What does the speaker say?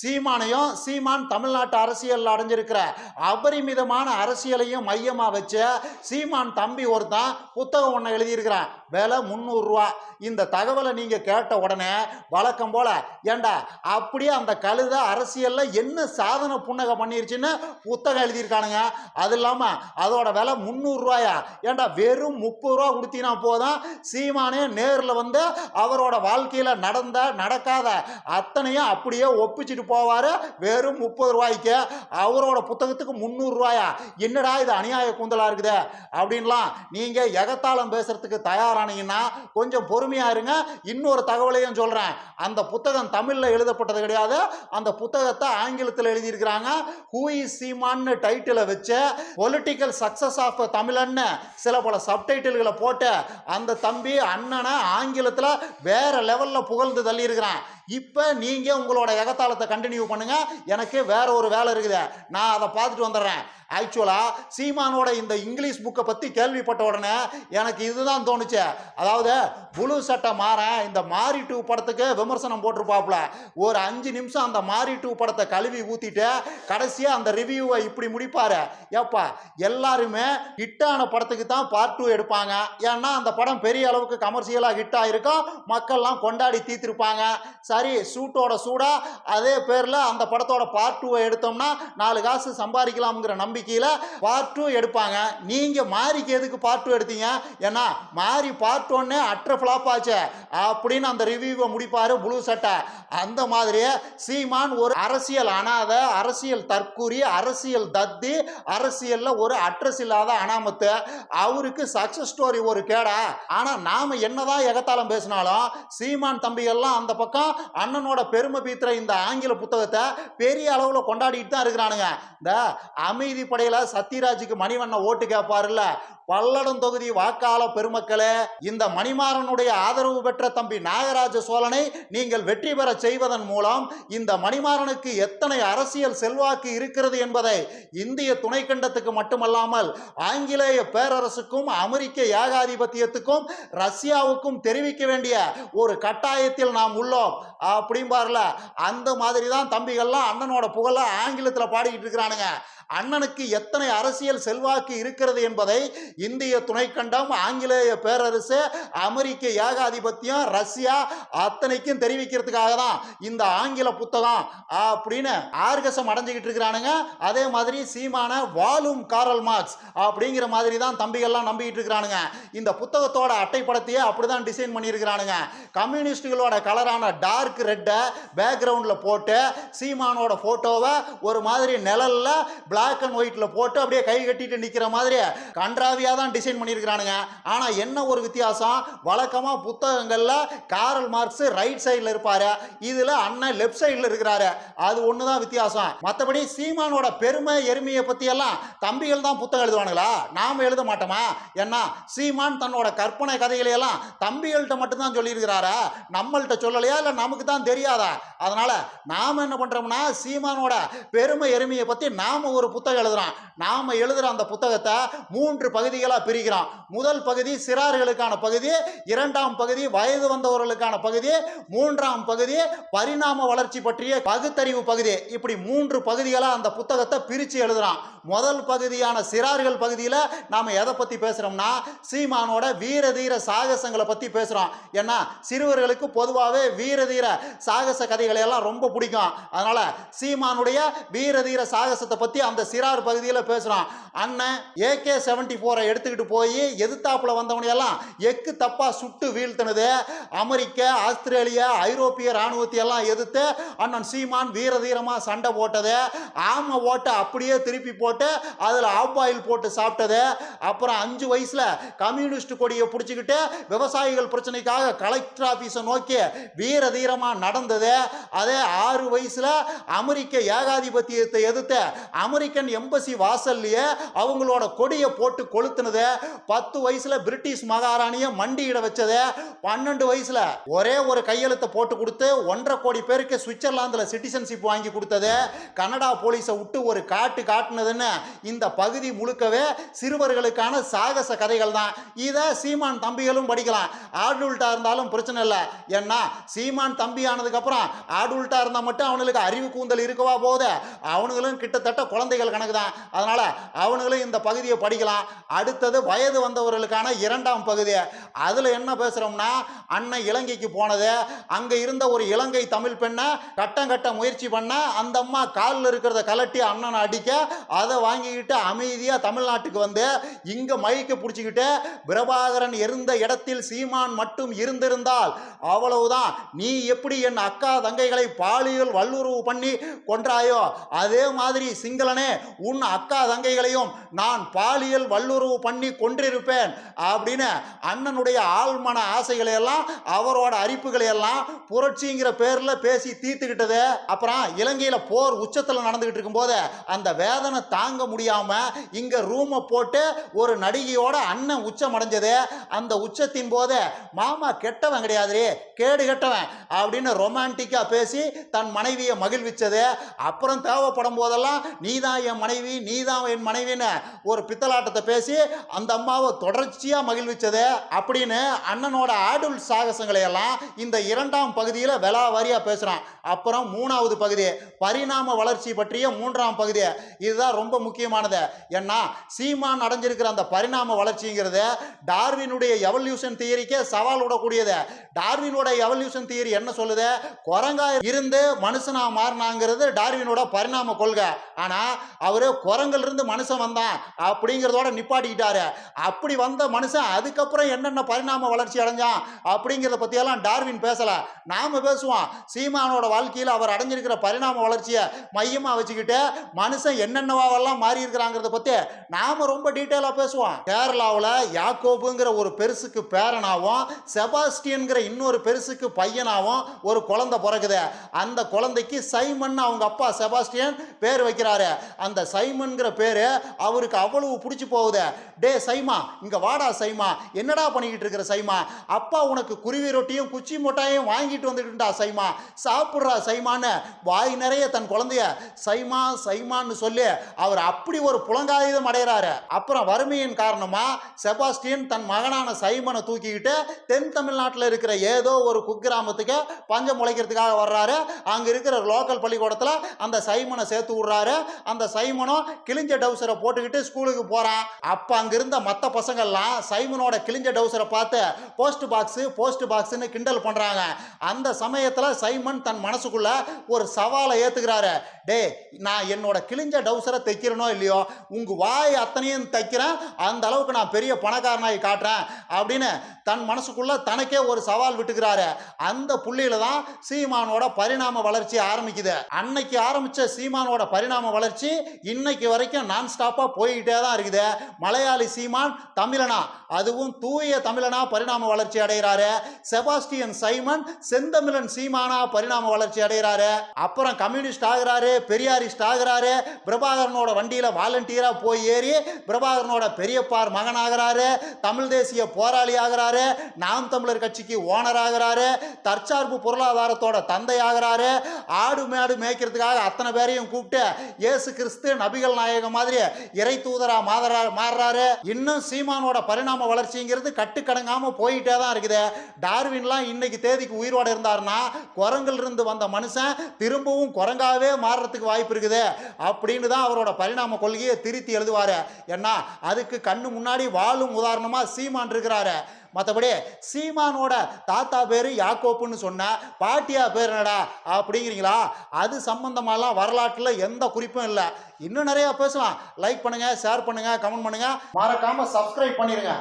சீமானையும் சீமான் தமிழ்நாட்டு அரசியலில் அடைஞ்சிருக்கிற அபரிமிதமான அரசியலையும் மையமாக வச்சு சீமான் தம்பி ஒருத்தன் புத்தகம் ஒன்று எழுதியிருக்கிறான். விலை முந்நூறுரூவா இந்த தகவலை நீங்கள் கேட்ட உடனே வழக்கம் போல ஏண்டா அப்படியே அந்த கழுத அரசியலில் என்ன சாதனை புன்னகை பண்ணிருச்சுன்னு புத்தகம் எழுதியிருக்கானுங்க. அது இல்லாமல் அதோட விலை முந்நூறுரூவாயா ஏண்டா வெறும் முப்பது ரூபா கொடுத்தினா போதும். சீமானே நேரில் வந்து அவரோட வாழ்க்கையில் நடந்த நடக்காத அத்தனையும் அப்படியே ஒப்பிச்சிட்டு போவார். வெறும் முப்பது ரூபாய்க்கு. அவரோட புத்தகத்துக்கு முந்நூறுரூவாயா என்னடா இது அநியாய கூந்தலாக இருக்குது? அப்படின்லாம் நீங்கள் எகத்தாளம் பேசுகிறதுக்கு தயாரானீங்கன்னா கொஞ்சம் பொறுமையாக இருங்க. இன்னொரு தகவலையும் சொல்கிறேன் அந்த புத்தகம் தமிழில் எழுதப்பட்டது கிடையாது. அந்த புத்தகத்தை ஆங்கிலத்தில் எழுதியிருக்கிறாங்க. ஹூ இஸ் சீமான்னு டைட்டிலை வச்சு பொலிட்டிக்கல் சக்ஸஸ் ஆஃப் தமிழன்னு சில பல சப்டைட்டில்களை போட்டு அந்த தம்பி அண்ணனை ஆங்கிலத்தில் வேறு லெவலில் புகழ்ந்து தள்ளியிருக்கிறான். இப்போ நீங்கள் உங்களோட எகத்தாளத்தை கண்டினியூ பண்ணுங்கள் எனக்கு வேற ஒரு வேலை இருக்குது. நான் அதை பார்த்துட்டு வந்துடுறேன். ஆக்சுவலாக சீமானோட இந்த இங்கிலீஷ் புக்கை பற்றி கேள்விப்பட்ட உடனே எனக்கு இதுதான் தோணுச்சு. அதாவது புழு சட்டை மாற இந்த மாரி டூ படத்துக்கு விமர்சனம் போட்டிருப்பாப்புல. ஒரு அஞ்சு நிமிஷம் அந்த மாரி டூ படத்தை கழுவி ஊற்றிட்டு கடைசியாக அந்த ரிவ்யூவை இப்படி முடிப்பார். ஏப்பா எல்லாருமே ஹிட்டான படத்துக்கு தான் பார்ட் டூ எடுப்பாங்க. ஏன்னா அந்த படம் பெரிய அளவுக்கு கமர்ஷியலாக ஹிட் ஆகிருக்கும் மக்கள்லாம் கொண்டாடி தீர்த்திருப்பாங்க. சரி சூட்டோட சூடாக அதே பேரில் அந்த படத்தோட பார்ட் டூவை எடுத்தோம்னா நாலு காசு சம்பாதிக்கலாம்ங்கிற நம்பிக்கையில் பார்ட் டூ எடுப்பாங்க. நீங்கள் மாறிக்கு எதுக்கு பார்ட் டூ எடுத்தீங்க? ஏன்னா மாறி பார்ட் ஒன்னே அற்ற ஃப்ளாப் ஆச்சு. அப்படின்னு அந்த ரிவ்யூவை முடிப்பாரு ப்ளூ சட்டை. அந்த மாதிரியே சீமான் ஒரு அரசியல் அனாத அரசியல் தற்கூரி அரசியல் தத்தி அரசியலில் ஒரு அட்ரஸ் இல்லாத அனாமத்து. அவருக்கு சக்ஸஸ் ஸ்டோரி ஒரு கேடா. ஆனால் நாம் என்னதான் எகத்தாளம் பேசினாலும் சீமான் தம்பிகள்லாம் அந்த பக்கம் அண்ணனோட பெருமை பீத்துற இந்த ஆங்கில புத்தகத்தை பெரிய அளவில் கொண்டாடிட்டு தான் இருக்கிறானுங்க. இந்த அமைதி படையில் சத்யராஜுக்கு மணிவண்ண ஓட்டு கேட்பாருல்ல பல்லடம் தொகுதி வாக்காள பெருமக்களே இந்த மணிமாறனுடைய ஆதரவு பெற்ற தம்பி நாகராஜ சோழனை நீங்கள் வெற்றி பெற செய்வதன் மூலம் இந்த மணிமாறனுக்கு எத்தனை அரசியல் செல்வாக்கு இருக்கிறது என்பதை இந்திய துணைக்கண்டத்துக்கு மட்டுமல்லாமல் ஆங்கிலேய பேரரசுக்கும் அமெரிக்க ஏகாதிபத்தியத்துக்கும் ரஷ்யாவுக்கும் தெரிவிக்க வேண்டிய ஒரு கட்டாயத்தில் நாம் உள்ளோம். அப்படிம்பார்ல அந்த மாதிரி தான் தம்பிகள்லாம் அண்ணனோட புகழ ஆங்கிலத்தில் பாடிக்கிட்டு இருக்கிறானுங்க. அண்ணனுக்கு எத்தனை அரசியல் செல்வாக்கு இருக்கிறது என்பதை இந்திய துணைக்கண்டம் ஆங்கிலேய பேரரசு அமெரிக்க ஏகாதிபத்தியம் ரஷ்யா அத்தனைக்கும் தெரிவிக்கிறதுக்காக தான் இந்த ஆங்கில புத்தகம் அப்படின்னு ஆர்கசம் அடைஞ்சுக்கிட்டு இருக்கிறானுங்க. அதே மாதிரி சீமான வாலும் காரல் மார்க்ஸ் அப்படிங்கிற மாதிரி தான் தம்பிகள்லாம் நம்பிக்கிட்டு இருக்கிறானுங்க. இந்த புத்தகத்தோட அட்டைப்படத்தையே அப்படிதான் டிசைன் பண்ணியிருக்கிறானுங்க. கம்யூனிஸ்டுகளோட கலரான டார்க் ரெட்டை பேக்ரவுண்டில் போட்டு சீமானோட ஃபோட்டோவை ஒரு மாதிரி நிழலில் பிளாக் அண்ட் ஒயிட்டில் போட்டு அப்படியே கை கட்டிட்டு நிற்கிற மாதிரி கன்றாவியாக தான் டிசைன் பண்ணியிருக்கிறானுங்க. ஆனால் என்ன ஒரு வித்தியாசம்? வழக்கமாக புத்தகங்களில் காரல் மார்க்ஸ் ரைட் சைடில் இருப்பார். இதில் அண்ணன் லெஃப்ட் சைடில் இருக்கிறாரு. அது ஒன்று தான் வித்தியாசம். மற்றபடி சீமானோட பெருமை எருமையை பற்றியெல்லாம் தம்பிகள் தான் புத்தகம் எழுதுவானுங்களா? நாம் எழுத மாட்டோமா? ஏன்னா சீமான் தன்னோட கற்பனை கதைகளையெல்லாம் தம்பிகள்கிட்ட மட்டும்தான் சொல்லியிருக்கிறாரா? நம்மள்கிட்ட சொல்லலையா? இல்லை நமக்கு தான் தெரியாதா? அதனால் நாம் என்ன பண்ணுறோம்னா சீமானோட பெருமை எருமையை பற்றி நாம் ஒரு புத்தகம் எழுதுகிறோம் நாம் எழுதுகிற அந்த புத்தகத்தை மூன்று பகுதி பகுதிகளாக பிரிக்கிறான் முதல் பகுதி சிறார்களுக்கான பகுதி இரண்டாம் பகுதி வயது வந்தவர்களுக்கான பகுதி மூன்றாம் பகுதி பரிணாம வளர்ச்சி பற்றிய பகுத்தறிவு பகுதி. இப்படி மூன்று பகுதிகளாக அந்த புத்தகத்தை பிரித்து எழுதுகிறோம் முதல் பகுதியான சிறார்கள் பகுதியில் நாம் எதை பற்றி பேசுகிறோம்னா சீமானோட வீர தீர சாகசங்களை பற்றி பேசுகிறோம் ஏன்னா சிறுவர்களுக்கு பொதுவாகவே வீர தீர சாகச கதைகளை எல்லாம் ரொம்ப பிடிக்கும். அதனால் சீமானுடைய வீர தீர சாகசத்தை பற்றி அந்த சிறார் பகுதியில் பேசுகிறோம் அண்ணன் ஏகே செவன்டி ஃபோர் எடுத்துக்கிட்டு போய் எதிர்த்தாப்புல வந்தவனையெல்லாம் எக்கு தப்பாக சுட்டு வீழ்த்தினது. அமெரிக்க ஆஸ்திரேலியா ஐரோப்பிய இராணுவத்தை எல்லாம் எதிர்த்து அண்ணன் சீமான் வீர தீரமாக சண்டை போட்டது. ஆமை ஓட்டை அப்படியே திருப்பி போட்டு அதில் ஆப்பாயில் போட்டு சாப்பிட்டது. அப்புறம் அஞ்சு வயசில் கம்யூனிஸ்ட் கொடியை பிடிச்சிக்கிட்டு விவசாயிகள் பிரச்சனைக்காக கலெக்டர் ஆஃபீஸை நோக்கி வீர தீரமாக நடந்தது. அதே ஆறு வயசில் அமெரிக்க ஏகாதிபத்தியத்தை எதிர்த்து அமெரிக்கன் எம்பசி வாசல்லையே அவங்களோட கொடியை போட்டு கொழு கொளுத்துனது பத்து வயசுல பிரிட்டிஷ் மகாராணிய மண்டியிட வச்சது. பன்னெண்டு வயசுல ஒரே ஒரு கையெழுத்தை போட்டு கொடுத்து ஒன்றரை கோடி பேருக்கு சுவிட்சர்லாந்துல சிட்டிசன்ஷிப் வாங்கி கொடுத்தது. கனடா போலீஸை விட்டு ஒரு காட்டு காட்டுனதுன்னு இந்த பகுதி முழுக்கவே சிறுவர்களுக்கான சாகச கதைகள் தான். இதை சீமான் தம்பிகளும் படிக்கலாம். ஆடுல்ட்டா இருந்தாலும் பிரச்சனை இல்லை. ஏன்னா சீமான் தம்பி ஆனதுக்கப்புறம் ஆடுல்ட்டா இருந்தால் மட்டும் அவனுக்கு அறிவு கூந்தல் இருக்கவா போகுது அவனுங்களும் கிட்டத்தட்ட குழந்தைகள் கணக்கு தான் அதனால அவனுங்களும் இந்த பகுதியை படிக்கலாம். அடுத்தது வயது வந்தவர்களுக்கான இரண்டாம் பகுதி அதில் என்ன பேசுகிறோம்னா அண்ணன் இலங்கைக்கு போனது. அங்கே இருந்த ஒரு இலங்கை தமிழ் பெண்ணை கட்டம் கட்ட முயற்சி பண்ண அந்த அம்மா காலில் இருக்கிறத கலட்டி அண்ணனை அடிக்க அதை வாங்கிக்கிட்டு அமைதியாக தமிழ்நாட்டுக்கு வந்து இங்கே மயக்க பிடிச்சிக்கிட்டு பிரபாகரன் இருந்த இடத்தில் சீமான் மட்டும் இருந்திருந்தால் அவ்வளவுதான். நீ எப்படி என் அக்கா தங்கைகளை பாலியல் வல்லுறவு பண்ணி கொன்றாயோ அதே மாதிரி சிங்களனே உன் அக்கா தங்கைகளையும் நான் பாலியல் வல்லுறவு பண்ணி கொன்றிருப்பேன் அப்படின்னு அண்ணனுடைய ஆழ்மன ஆசைகளை எல்லாம் அவரோட அரிப்புகளை எல்லாம் புரட்சிங்கிற பேர்ல பேசி தீர்த்துக்கிட்டது. அப்புறம் இலங்கையில் போர் உச்சத்தில் நடந்துக்கிட்டு இருக்கும்போது அந்த வேதனை தாங்க முடியாம இங்க ரூமை போட்டு ஒரு நடிகையோட அண்ணன் உச்சம் அடைஞ்சது அந்த உச்சத்தின் போது மாமா கெட்டவன் கிடையாதுரே கேடு கெட்டவன் அப்படின்னு ரொமான்டிக்கா பேசி தன் மனைவியை மகிழ்விச்சது. அப்புறம் தேவைப்படும் போதெல்லாம் நீதான் என் மனைவி நீதான் என் மனைவின்னு ஒரு பித்தலாட்டத்தை பேசி அந்த அம்மாவை தொடர்ச்சியாக மகிழ்விச்சது. அப்படின்னு அண்ணனோட ஆடுல் சாகசங்களை எல்லாம் இந்த இரண்டாம் பகுதியில் வெலா பேசுகிறான் அப்புறம் மூணாவது பகுதி பரிணாம வளர்ச்சி பற்றிய மூன்றாம் பகுதி. இதுதான் ரொம்ப முக்கியமானது. ஏன்னா சீமான் அடைஞ்சிருக்கிற அந்த பரிணாம வளர்ச்சிங்கிறது டார்வினுடைய எவல்யூஷன் தியரிக்கே சவால் விடக்கூடியது. டார்வினோட எவல்யூஷன் தியரி என்ன சொல்லுது? குரங்கா இருந்து மனுஷனா மாறினாங்கிறது டார்வினோட பரிணாம கொள்கை. ஆனால் அவர் குரங்குல இருந்து மனுஷன் வந்தான் அப்படிங்கிறதோட நிப்பாட்டிக்கிட்டாரு. அப்படி வந்த மனுஷன் அதுக்கப்புறம் என்னென்ன பரிணாம வளர்ச்சி அடைஞ்சான் அப்படிங்கிறத பற்றியெல்லாம் டார்வின் பேசலை. நாம பேசுவோம். சீமானோட வாழ்க்கையில் அவர் அடைஞ்சிருக்கிற பரிணாம வளர்ச்சியை மையமாக வச்சுக்கிட்டு மனுஷன் என்னென்னவாவெல்லாம் மாறி இருக்கிறாங்கிறத பற்றி நாம ரொம்ப டீட்டெயிலாக பேசுவோம். கேரளாவில் யாக்கோபுங்கிற ஒரு பெருசுக்கு பேரனாவும் செபாஸ்டியன்கிற இன்னொரு பெருசுக்கு பையனாகவும் ஒரு குழந்தை பிறகுது அந்த குழந்தைக்கு சைமன் அவங்க அப்பா செபாஸ்டியன் பேர் வைக்கிறாரு. அந்த சைமன்கிற பேர் அவருக்கு அவ்வளவு பிடிச்சி போகுது. டே சைமா இங்க வாடா சைமா. என்னடா வாங்கிட்டு இருக்கிற சைமா. அப்பா உனக்கு குருவி ரொட்டியும் குச்சி மொட்டாயும் வாங்கிட்டு வந்துட்டுண்டா சைமா. சாப்பிட்றா சைமான்னு வாய் நிறைய தன் குழந்தைய சைமா சைமான்னு சொல்லி. அவர் அப்படி ஒரு புலங்காயுதம் அடைகிறாரு. அப்புறம் வறுமையின் காரணமா செபாஸ்டியன் தன் மகனான சைமனை தூக்கிக்கிட்டு தென் தமிழ்நாட்டில் இருக்கிற ஏதோ ஒரு குக்கிராமத்துக்கு பஞ்சம் முளைக்கிறதுக்காக வர்றாரு. அங்க இருக்கிற லோக்கல் பள்ளிக்கூடத்தில் அந்த சைமனை சேர்த்து விடுறாரு. அந்த சைமனும் கிழிஞ்ச டவுசரை போட்டுக்கிட்டு ஸ்கூலுக்கு போறான். அப்ப அங்க இருந்த மற்ற பசங்கள்லாம் சைமனோட கிழிஞ்ச டவுசரை பார்த்து போஸ்ட் பாக்ஸு போஸ்ட் பாக்ஸ்னு கிண்டல் பண்றாங்க. அந்த சமயத்தில் சைமன் தன் மனசுக்குள்ள ஒரு சவாலை ஏத்துக்கிறாரு. டே நான் என்னோட கிழிஞ்ச டவுசரை தைக்கிறனோ இல்லையோ உங்க வாய் அத்தனையும் தைக்கிறேன் அந்த அளவுக்கு நான் பெரிய பணக்காரனாகி காட்டுறேன் அப்படின்னு தன் மனசுக்குள்ள தனக்கே ஒரு சவால் விட்டுக்கிறாரு. அந்த புள்ளியில தான் சீமானோட பரிணாம வளர்ச்சி ஆரம்பிக்குது. அன்னைக்கு ஆரம்பிச்ச சீமானோட பரிணாம வளர்ச்சி இன்னைக்கு வரைக்கும் நான் ஸ்டாப்பாக போய்கிட்டே தான் இருக்குது. மலையாளி சீமான் தமிழனா அதுவும் தூய தமிழனா பரிணாம வளர்ச்சி அடைகிறாரு. செபாஸ்டியன் சைமன் செந்தமிழன் சீமானா பரிணாம வளர்ச்சி அடைகிறாரு. அப்புறம் கம்யூனிஸ்ட் ஆகிறாரு பெரியாரிஸ்ட் ஆகிறாரு. பிரபாகரனோட வண்டியில வாலண்டியராக போய் ஏறி பிரபாகரனோட பெரியப்பார் மகன் ஆகுறாரு. தமிழ் தேசிய போராளி ஆகுறாரு. நாம் தமிழர் கட்சிக்கு ஓனர் ஆகிறாரு. தற்சார்பு பொருளாதாரத்தோட தந்தை ஆகுறாரு. ஆடு மேடு மேய்க்கிறதுக்காக அத்தனை பேரையும் கூப்பிட்டு இயேசு கிறிஸ்து நபிகள் நாயகம் மாதிரி இறை தூதரா மாதரா மாறுறாரு. இன்னும் சீமானோட பரிணாம வளர்ச்சிங்கிறது கட்டுக்கடங்காம போயிட்டே தான் இருக்குது. டார்வின்லாம் இன்னைக்கு தேதிக்கு உயிரோடு இருந்தாருன்னா குரங்குல இருந்து வந்த மனுஷன் திரும்பவும் குரங்காவே மாறுறதுக்கு வாய்ப்பு இருக்குது. அப்படின்னு தான் அவரோட பரிணாம கொள்கையை திருத்தி எழுதுவாரு. ஏன்னா அதுக்கு கண்ணு முன்னாடி வாழும் உதாரணமாக சீமான் இருக்கிறாரு. மற்றபடி சீமானோட தாத்தா பேர் யாக்கோப்புன்னு சொன்ன பாட்டியா பேர் என்னடா அப்படிங்கிறீங்களா? அது சம்பந்தமாலாம் வரலாற்றில் எந்த குறிப்பும் இல்லை. இன்னும் நிறையா பேசலாம். லைக் பண்ணுங்க ஷேர் பண்ணுங்க கமெண்ட் பண்ணுங்க. மறக்காமல் சப்ஸ்கிரைப் பண்ணிடுங்க